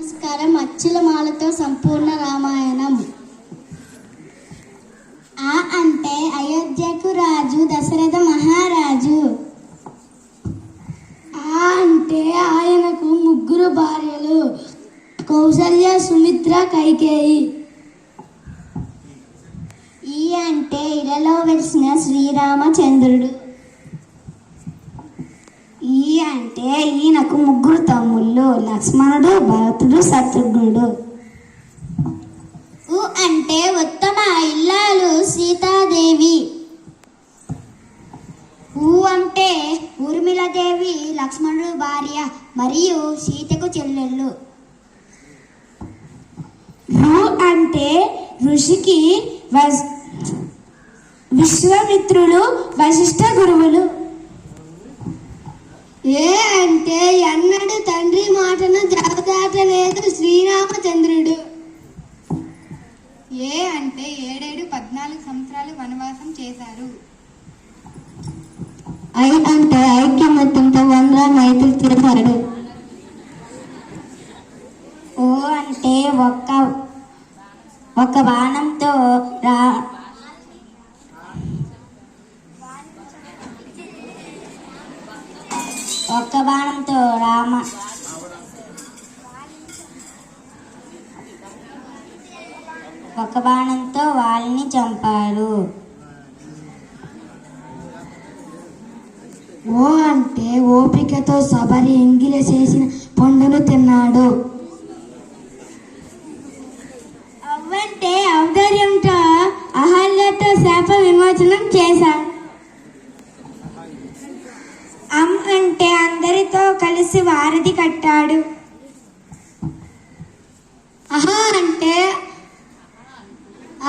నమస్కారం. అచ్చులమాలతో సంపూర్ణ రామాయణం. ఆ అంటే అయోధ్యకు రాజు దశరథ మహారాజు. ఆ అంటే ఆయనకు ముగ్గురు భార్యలు కౌసల్య సుమిత్ర కైకేయి. ఈ అంటే ఇరలో వెలిసిన శ్రీరామచంద్రుడు. అంటే ఈయనకు ముగ్గురు తమ్ముళ్ళు లక్ష్మణుడు భరతుడు శత్రుఘ్నుడు. ఉ అంటే ఉత్తమ ఇల్లాలు సీతాదేవి. ఊ అంటే ఊర్మిళదేవి లక్ష్మణుడు భార్య మరియు సీతకు చెల్లెళ్ళు. రు అంటే ఋషికి విశ్వామిత్రులు వశిష్ఠ గురువులు. ఏ అంటే ఎన్నడు తండ్రి మాటను జగదాటలేదు శ్రీరామచంద్రుడు. ఏ అంటే ఏడేడు పద్నాలుగు సంవత్సరాలు వనవాసం చేశారు. ఐ అంటే ఐక్యమత్యంతో వంద మైత్రి తీర్చాడు ఓ అంటే ఒక్క ఒక బాణంతో రా ఒక్క బాణంతో రామ. ఒక బాణంతో వాళ్ళని చంపారు. ఓ అంటే ఓపికతో సబరి ఎంగిల చేసిన పండును తిన్నాడు. కలిసి వారధి కట్టాడు. అహా అంటే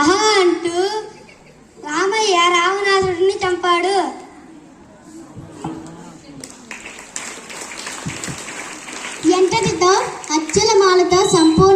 అహా అంటూ రామయ్య రావణాసుడిని చంపాడు. ఎంతటితో అచ్చల మాలతో సంపూర్ణ